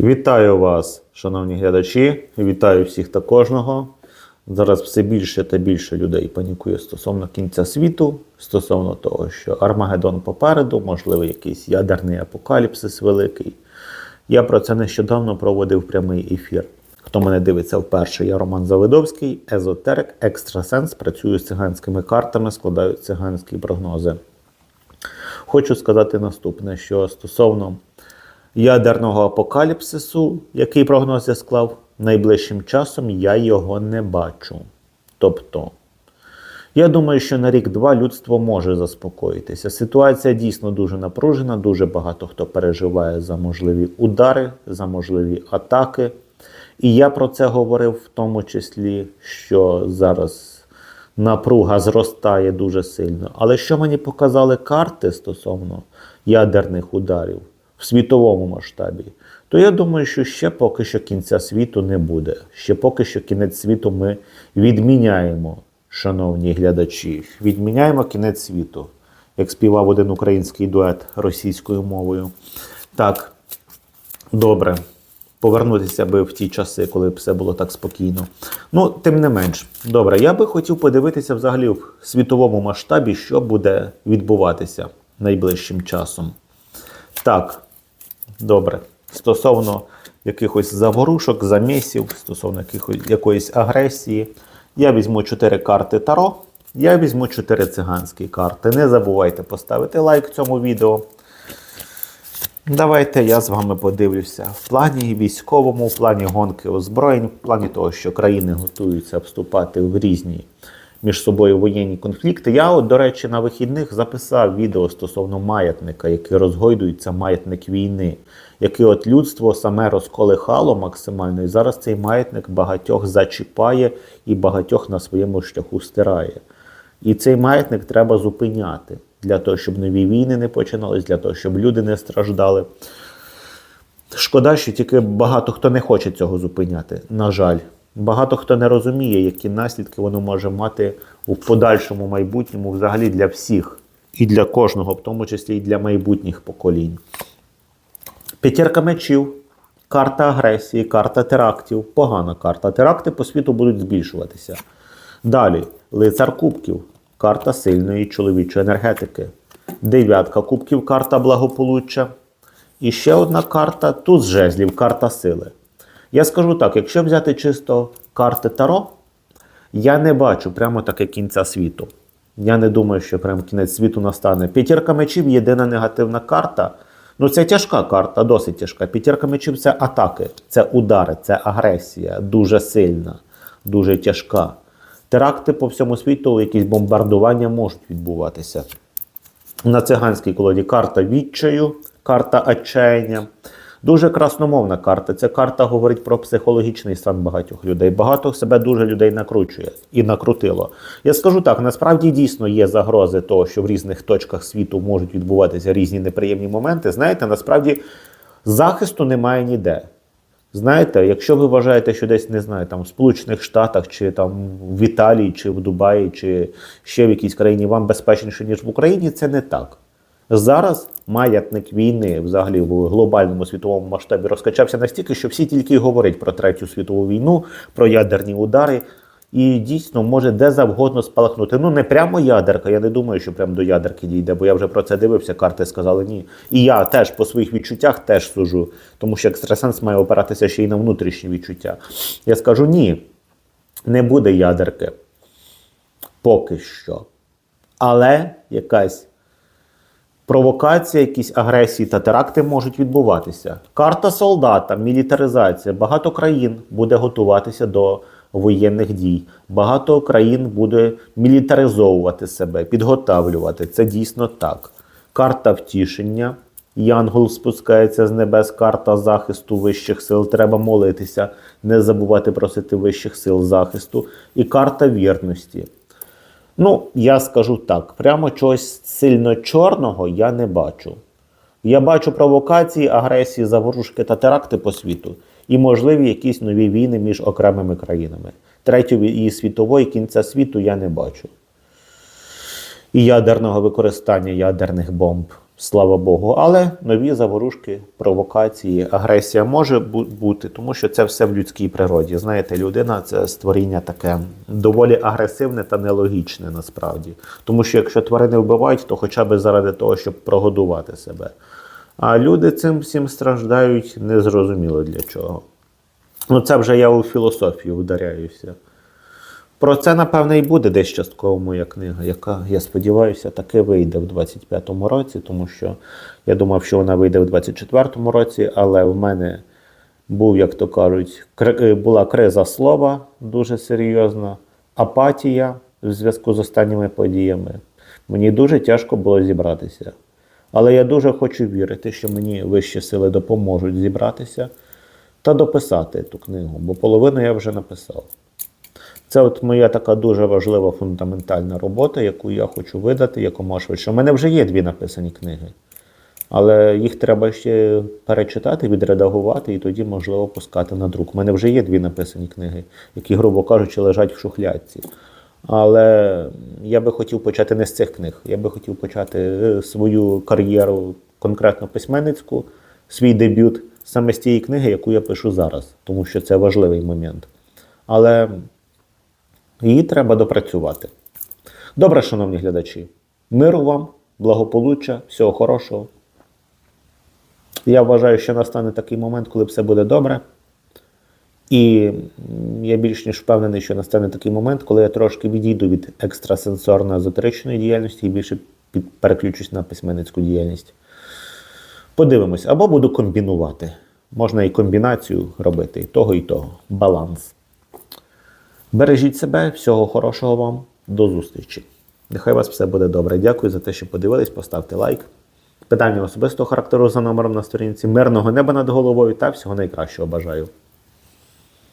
Вітаю вас, шановні глядачі. Вітаю всіх та кожного. Зараз все більше та більше людей панікує стосовно кінця світу, стосовно того, що Армагеддон попереду, можливо, якийсь ядерний апокаліпсис великий. Я про це нещодавно проводив прямий ефір. Хто мене дивиться вперше, я Роман Завидовський, езотерик, екстрасенс, працюю з циганськими картами, складаю циганські прогнози. Хочу сказати наступне: що стосовно ядерного апокаліпсису, який прогноз я склав, найближчим часом я його не бачу. Тобто, я думаю, що на рік-два людство може заспокоїтися. Ситуація дійсно дуже напружена, дуже багато хто переживає за можливі удари, за можливі атаки. І я про це говорив в тому числі, що зараз напруга зростає дуже сильно. Але що мені показали карти стосовно ядерних ударів в світовому масштабі, то я думаю, що ще поки що кінця світу не буде. Ще поки що кінець світу ми відміняємо, шановні глядачі. Відміняємо кінець світу, як співав один український дует російською мовою. Так, добре. Повернутися би в ті часи, коли б все було так спокійно. Ну, тим не менш, добре, я би хотів подивитися взагалі в світовому масштабі, що буде відбуватися найближчим часом. Так, добре. Стосовно якихось заворушок, замісів, стосовно якихось, якоїсь агресії, я візьму 4 карти Таро, я візьму 4 циганські карти. Не забувайте поставити лайк цьому відео. Давайте я з вами подивлюся в плані військовому, в плані гонки озброєнь, в плані того, що країни готуються вступати в різні між собою воєнні конфлікти. Я, от, до речі, на вихідних записав відео стосовно маятника, який розгойдується маятник війни, який от людство саме розколихало максимально. І зараз цей маятник багатьох зачіпає і багатьох на своєму шляху стирає. І цей маятник треба зупиняти для того, щоб нові війни не починались, для того, щоб люди не страждали. Шкода, що тільки багато хто не хоче цього зупиняти. На жаль, багато хто не розуміє, які наслідки воно може мати у подальшому майбутньому, взагалі для всіх, і для кожного, в тому числі і для майбутніх поколінь. П'ятірка мечів, карта агресії, карта терактів. Погана карта. Теракти по світу будуть збільшуватися. Далі, лицар кубків, карта сильної чоловічої енергетики. Дев'ятка кубків, карта благополуччя. І ще одна карта туз жезлів, карта сили. Я скажу так: якщо взяти чисто карти Таро, я не бачу прямо таке кінця світу. Я не думаю, що прямо кінець світу настане. П'ятірка мечів єдина негативна карта. Ну, це тяжка карта, досить тяжка. П'ятірка мечів це атаки, це удари, це агресія, дуже сильна, дуже тяжка. Теракти по всьому світу, якісь бомбардування можуть відбуватися. На циганській колоді карта відчаю, карта отчаяння. Дуже красномовна карта. Ця карта говорить про психологічний стан багатьох людей. Багато себе дуже людей накручує і накрутило. Я скажу так: насправді дійсно є загрози того, що в різних точках світу можуть відбуватися різні неприємні моменти. Знаєте, насправді захисту немає ніде. Знаєте, якщо ви вважаєте, що десь не знаю, там в Сполучених Штатах, чи там в Італії, чи в Дубаї, чи ще в якійсь країні вам безпечніше, ніж в Україні, це не так. Зараз маятник війни, взагалі в глобальному світовому масштабі, розкачався настільки, що всі тільки й говорять про третю світову війну, про ядерні удари. І дійсно може де завгодно спалахнути. Ну не прямо ядерка. Я не думаю, що прямо до ядерки дійде, бо я вже про це дивився. Карти сказали ні. І я теж по своїх відчуттях теж сужу, тому що екстрасенс має опиратися ще й на внутрішні відчуття. Я скажу ні, не буде ядерки. Поки що. Але якась провокація, якісь агресії та теракти можуть відбуватися. Карта солдата, мілітаризація. Багато країн буде готуватися до воєнних дій. Багато країн буде мілітаризовувати себе, підготавлювати. Це дійсно так. Карта втішення. Янгол спускається з небес, карта захисту вищих сил. Треба молитися, не забувати просити вищих сил захисту. І карта вірності. Ну, я скажу так: прямо чогось сильно чорного я не бачу. Я бачу провокації, агресії, заворушки та теракти по світу і можливі якісь нові війни між окремими країнами. Третьої світової кінця світу я не бачу. І ядерного використання ядерних бомб. Слава Богу. Але нові заворушки, провокації, агресія може бути, тому що це все в людській природі. Знаєте, людина це створіння таке доволі агресивне та нелогічне насправді. Тому що якщо тварини вбивають, то хоча б заради того, щоб прогодувати себе. А люди цим всім страждають незрозуміло для чого. Ну, це вже я у філософію вдаряюся. Про це, напевне, і буде десь частково моя книга, яка, я сподіваюся, таки вийде в 25-му році, тому що я думав, що вона вийде в 24-му році, але в мене був, як то кажуть, е, була криза слова дуже серйозна, апатія в зв'язку з останніми подіями. Мені дуже тяжко було зібратися. Але я дуже хочу вірити, що мені вищі сили допоможуть зібратися та дописати ту книгу, бо половину я вже написав. Це от моя така дуже важлива фундаментальна робота, яку я хочу видати якомога швидше. У мене вже є дві написані книги, але їх треба ще перечитати, відредагувати і тоді, можливо, пускати на друк. У мене вже є дві написані книги, які, грубо кажучи, лежать в шухлядці. Але я би хотів почати не з цих книг. Я би хотів почати е, свою кар'єру конкретно письменницьку, свій дебют саме з тієї книги, яку я пишу зараз, тому що це важливий момент. Але її треба допрацювати. Добре, шановні глядачі, миру вам, благополуччя, всього хорошого. Я вважаю, що настане такий момент, коли все буде добре. І я більш ніж впевнений, що настане такий момент, коли я трошки відійду від екстрасенсорно-езотеричної діяльності і більше переключусь на письменницьку діяльність. Подивимось, або буду комбінувати. Можна і комбінацію робити, і того, і того. Баланс. Бережіть себе, всього хорошого вам, до зустрічі. Нехай у вас все буде добре. Дякую за те, що подивились, поставте лайк. Питання особистого характеру за номером на сторінці. Мирного неба над головою та всього найкращого бажаю.